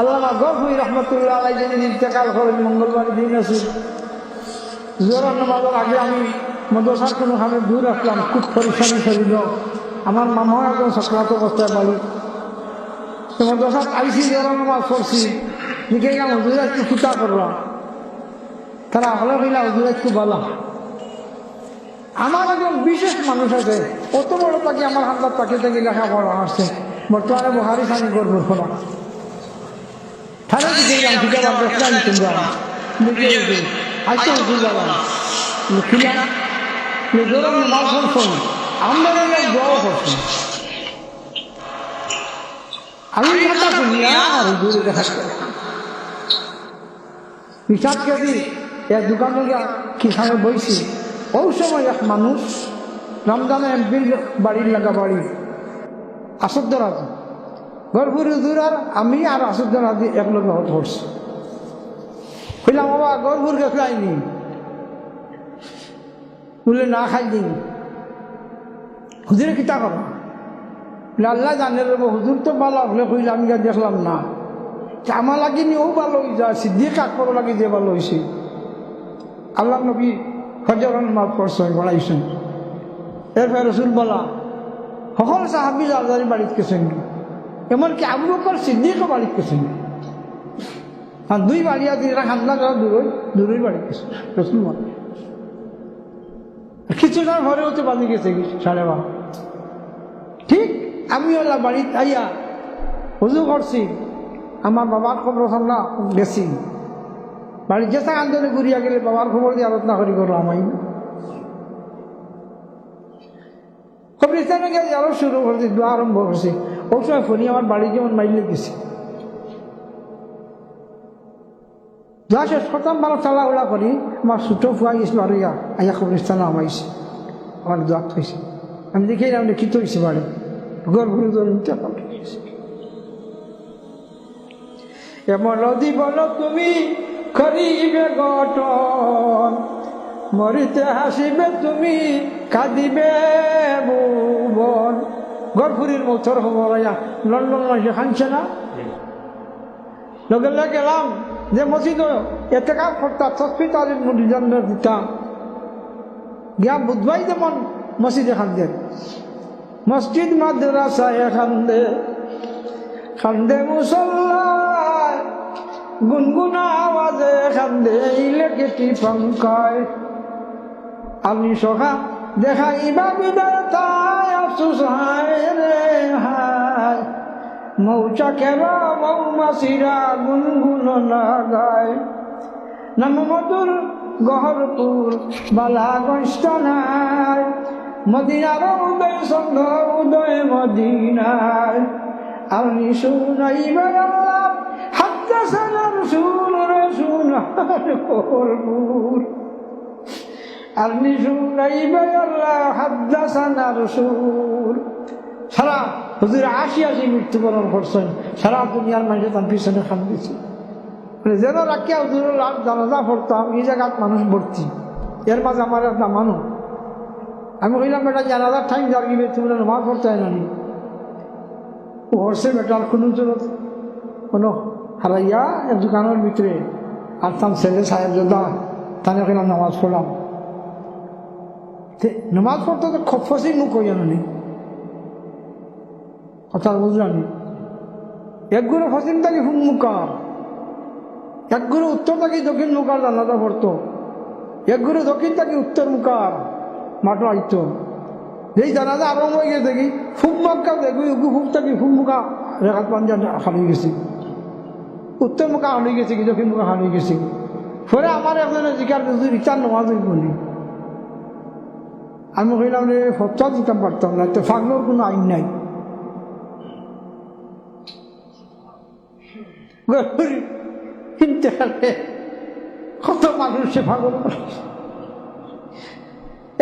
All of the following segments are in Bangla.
আল্লামা গফুই রহমতুল্লাহ আলাই যিনি ইন্তেকাল করেন মঙ্গলবার দিন আছে। জোরার নামাজের আগে আমি মদরসার কোনো খানে দূর রাখলাম খুব পরিশ্রমী শরীর আমার মামা একদম সক্রান্ত অবস্থায় বাড়ি তো মদরসার আইসি জোরার নামাজ পড়ছি লিখে গেলাম হুজুরা একটু ফুটা করলাম। তারা হলে হইলা হুজুরা একটু বলা আমার একজন বিশেষ মানুষ আছে, অত বড় তাকে আমার হান্দার তাকে থেকে লেখাপড়া আসছে বর্তমানে বহারি সানি করব প্ল্যান কিনবো লিখে দিই আজকে হুজুর গেলাম লিখিলাম নিজেরা নামাজ পড়ছেন আমরা গেলে দোয়া করছেন আমি কথা শুনিয়া আর হুজুরে দেখা বিশ্বাস করি এক দোকান থেকে কিসানে বইছি ওই সময় এক মানুষ রমজানে এমপির বাড়ির লাগা বাড়ি আসদ্দরাজ গরপুর হুজুর আর আমি আর আসদ্দরাজ একলগে হত পড়ছি কইলাম, বাবা গরপুর গেছলাইনি বলে, না, খাই দিন হুজুরে কিতা করো আল্লাহ জানে রে হুজুর তো ভালো হলে কইলে আমি দেখলাম না। আমার লাগেনি ও ভালো হয়ে যায়, সিদ্দিক আকবর লাগে যে ভালো হয়েছে আল্লাহ নবী হজর মাফ পড়ছেন বড়াইছেন এরপরে রসুল বলা, সকল সাহাবি আজারি বাড়িতে গেছেন? এমনকি আবু বকর সিদ্দিকও বাড়িতে গেছেন আর দুই বাড়িয়া দিয়ে হান্না যাওয়া দূরই দূরই বাড়ি গেছে রসুল কিছুটার ঘরে হতে বাজে গেছে সাড়ে বারো। ঠিক আমি ওলা বাড়িতে আইয়া হুজু করছি, আমার বাবার খবর না গেছি। বাড়ির যেসা আন্দোলনে ঘুরিয়া গেলে বাবার খবর দিয়ে আলোচনা করি করলাম আমি কবরিস্তানে গেছে আরও শুরু করছি, দোয়া আরম্ভ করছি। ওই সময় ফোনি আমার বাড়ি যেমন মাইলে গেছি যা শেষ করতাম ভালো চালাউলা করি, আমার ছোটো ফুয়া গেছিল আর ইয়া আইয়া কবরিস্তানে আমাইছে আমার দোয়া হয়েছে আমি দেখে এলাম লিখিত হয়েছে বাড়ি। গর্ভুর এমন নদী বলো তুমি করিবে গঠন। মরিতে হাসিবে তুমি, কাঁদিবে ভুবন গরফুরির মথর খবর আয়া লন্ডন মাসে খানছে না। লগে গেলাম যে মসজিদ এতে কাজ করতাম হসপিটালের মরিজানদের দিতাম গিয়া বুধবাই যেমন মসজিদে খান্দে মসজিদ মাদ্রাসা খান্দে খান্দে মুসল্লায় গুনগুনা আওয়াজে খান্দে ইলেকট্রি পাঙ্কায়। আপনি সখা দেখাইবা বিদায় তাই আফসুস হায়। মৌচাকেরা মৌমাসিরা গুনগুন লাগায় নাম মধুর গহরপুর বালা গষ্টনায় মদিনার উদয় সন্ধ্য উদয় মদিনায়। হাদ্দাসানার সুর সারা। হুজুর আশি আশি মৃত্যুবরণ করছেন। সারা দুনিয়ার মানুষের তার পিছনে খান দিয়েছে যেন রাখিয়া হুজুরের জানাজা পড়তাম, এই জায়গাত মানুষ ভর্তি। এর মাঝে আমার একটা মানুষ আমি কইলাম, বেটা, জানাজার টাইম জাগিবে তুমি নমাজ পড়তে হয় না হরসে বেটার কোনো কোনো হারাইয়া এক দোকানের ভিতরে আসতাম ছেলে সাহেব যোদ্ধা, তানে কইলাম, নামাজ পড়লাম নামাজ পড়তে তো খুব ফসি মুখ হইয়া নি? কথা বুঝলানি একগুলো ফসিল থাকি হুম মুকার একগুলো উত্তর থাকি দক্ষিণ মুখার জানাজা পড়তো। একগুলো দক্ষিণ থাকি উত্তর মুখার মাঠো আইত। যেই জানাজা আরম্ভ হয়ে গেছে দেখি ফুম মাক্কা দেখি, উগু ফুম থাকি ফুম মুখা রেখাত পাঞ্জা হারিয়ে গেছি। উত্তর মুখা হারিয়ে গেছে কি দক্ষিণ মুখা হারিয়ে গেছে। পরে আমার একজনে জিকার দিয়েছে রিচার নামাজ বলি আমি কইলাম রে ফটা দিতাম পারতাম না, তো ফাগলোর কোনো আইন নাই। ইন্তেকালে কত মানুষ সে পাগল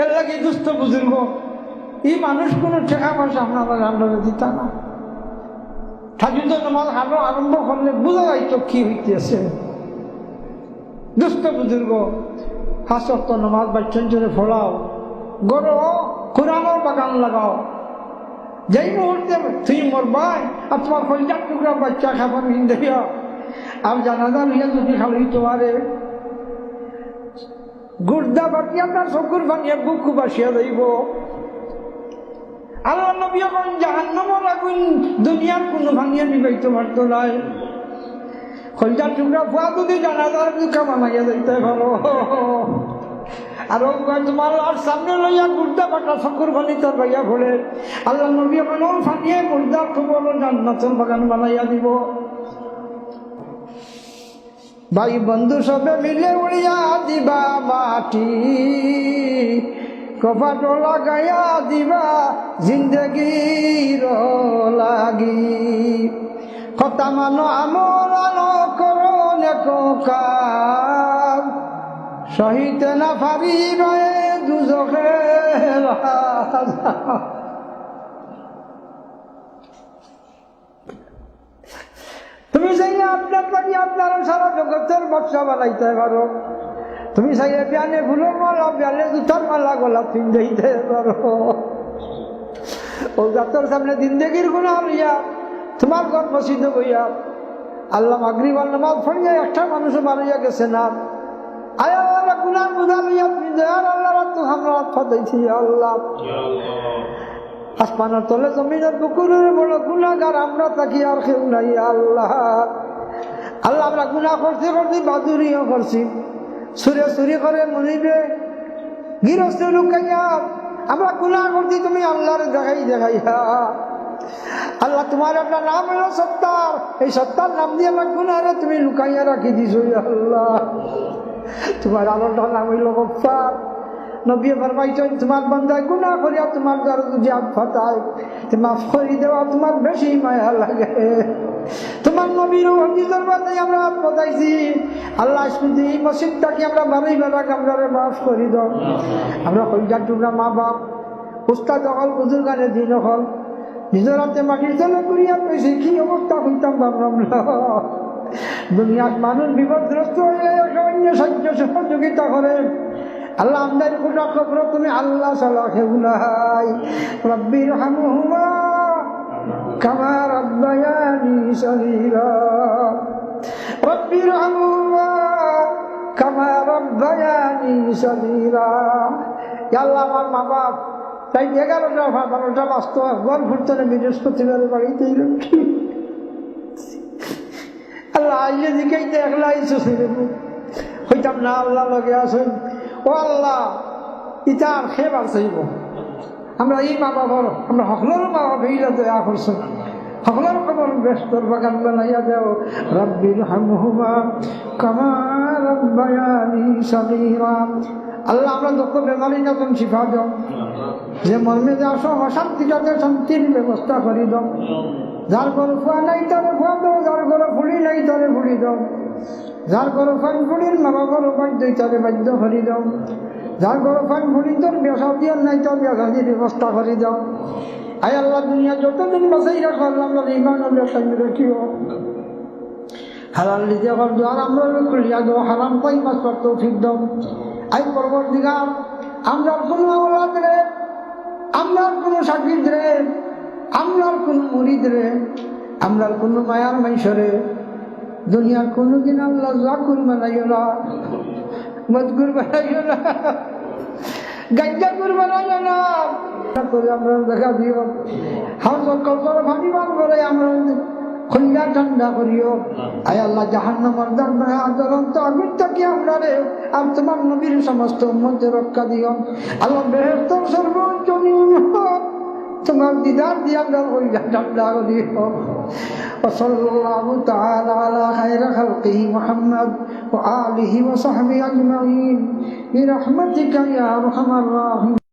এর লাগে দুস্থ বুজুর্গ, এই মানুষ কোনো টাকা পয়সা আপনারা আন্ডারে দিতা না। ঠাকুর নামাজ আরও আরম্ভ করলে বোঝা যাইত কি হইতেছে। দুস্থ বুজুর্গ হাসক্ত নামাজ বাচ্চন চলে ফোড়াও গরো কোরআনের বাগান লাগাও। যেই মুহূর্তে তুই মরবাই আর তোমার কলজার টুকরা বাচ্চা খাবার হিন্দিয়া আর জানাজা লইয়া যদি খালি তোমারে গুর্দা বাটিয়া তার চকুর ভাঙিয়া বুকু বাসিয়া যাইব আল্লাহ নবী এখন জাহান্নামও লাগুন দুনিয়ার কোনো ভাঙিয়া নিবাইতে পারতো নাই। খলজার টুকরা ফুয়া যদি জানাজার কামা মাইয়া যাইতে পারো। আর তোমার আর সামনে লইয়া গুর্দা বাটা চকুর ভাঙি তোর ভাইয়া ভরে আল্লাহ নবী এখন ওর ফাঁকিয়ে মুর্দার খবর জান্নাতের বাগান বানাইয়া দিব। ভাই বন্ধু সবে মিলে উড়িয়া দিবা মাটি কপাট লাগাইয়া দিবা জিন্দগির লাগি। কথা মানো, আমল আলো করো কাম সহিতে না পারিবে দুজখে তুমি চাইলে আপনার বাড়ি আপনার সারা জগতের বক্সা বানাইতে পারো তুমি চাইলে বিয়ানে ফুলের মালা বিয়ানে জুতার মালা, গোলাপ পিন্ধাইতে পারো ও যাত্রার সামনে জিন্দগির গুণা হইয়া, তোমার ঘর প্রসিদ্ধ হইয়া আল্লাহ মাগরিবাল নামাজ পড়িয়া একটা মানুষ মারিয়া গেছে না? আয় আল্লাহ গুনার বুঝা লইয়া তুমি দয়ার আল্লাহ তো আমরা ফাটাইছি আল্লাহ। আসমানের তলে জমিনের পুকুরের বড় গুণাগার আমরা থাকি আর কেউ নাই আল্লাহ। আল্লাহ আমরা গুণা করতে করতে বাদুরিও করছি। সুরে সুরি করে মনিবে গৃহস্থ লুকাইয়া আমরা গুণা করছি তুমি আল্লাহর দেখাই দেখাইয়া আল্লাহ তোমার একটা নাম হলো সত্তার। এই সত্তার নাম দিয়ে আমরা গুণারে তুমি লুকাইয়া রাখি দিছো আল্লাহ। তোমার আলোটা নাম হইল গফার নবী ফরমাইছেন, তোমার বান্দায় গুনাহ করিয়া তোমার দ্বারা যদি মাফ করে দেওয়া তোমার বেশি মায়া লাগে। তোমার নবীর হজিজের বাদে আমরা পদাইছি আল্লাহ শুধু এই মসজিদটাকে আমরা বারোই বেলাকে আমরা মাফ করি দাও। আমরা কইজার টুকরা মা বাপ উস্তাদ হল, বুজুর্গানের দিন হল। নিজের হাতে মাটির তলে করিয়া পেয়েছি কি অবস্থা হইতাম ভাবলাম না দুনিয়ার মানুষ বিপদগ্রস্ত হয়ে অন্য সাহায্য সহযোগিতা করে। আল্লাহ আমাদের খবর তুমি আল্লাহ সালাহ উলাই রব্বির হামুহুমা কামা রব্বায়ানি সগীরা। রব্বির হামুহুমা কামা রব্বায়ানি সগীরা। আল্লাহ, আমার মা বাপ তাই এগারোটা, বারোটা বাস্তব একবার ঘুরতে বৃহস্পতিবার বাড়িতে আইলে দিকেইতে একলা আইসো হইতাম না, আল্লাহ লগে আসুন ও আল্লাহ ইটার খেবার চাইব? আমরা এই মা বাবার, আমরা সকলের মা বাবা এইটা দয়া করছেন সকলের খবর ব্যস্তর বাগান বানাইয়া দেও। রব্বির হামহুমা কামা রব্বায়ানি সগীরা। আল্লাহ, আমরা দুঃখ বেমারি যখন শিখা দাও। যে মর্মে যে আসো, অশান্তি যাতে শান্তির ব্যবস্থা করি দাও। যার ঘরে ফুয়া নাই, তারে ফুয়া দাও যার ঘরে ফুড়ি নাই, তারে ফুড়ি দাও যার ঘরে ফান ফুড়ির মা বাবার বাধ্য তারে বাধ্য করি দাও যার ঘরে ফান ফুড়ি তোর ব্যবসা দিয়ে নাই, তোর ব্যবসার ব্যবস্থা করে দাও আয় আল্লাহ, দুনিয়া যতদিন বাসাই রাখো, আল্লাহ ইমান ব্যবসা রাখিও। হালাল দিতে আবার দ্বার আমরা খুলিয়া দাও হারাম পাই মাছ পারতো ঠিক দাও আই পরবর আমরা কোনো আওলাদ রে, আমরা কোনো সাকিদ রে আমরা কোনো মুরিদ রে আমরা কোনো মায়ার মাইসরে দুনিয়ার কোনোদিন আল্লাহ জাকুর বানাইও না মজগুর বানাইও না গাজ্জাকুর বানাইও না করে, আমরা দেখা দিও। হাউস কলসর ভাবি মান করে আমরা খুল্লা ঠান্ডা করিও। আয় আল্লাহ, জাহান্নামার দরবারে জ্বলন্ত আগুন থেকে আমরা রে, আর তোমার নবীর সমস্ত উম্মতকে রক্ষা দিও। আল্লাহ বেহেস্তর সর্বোচ্চ তোমার দিদার দিয়ে আমরা ওই ঠান্ডা করিও وصلى الله تعالى على خير خلقه محمد وآله وصحبه أجمعين برحمتك يا أرحم الراحمين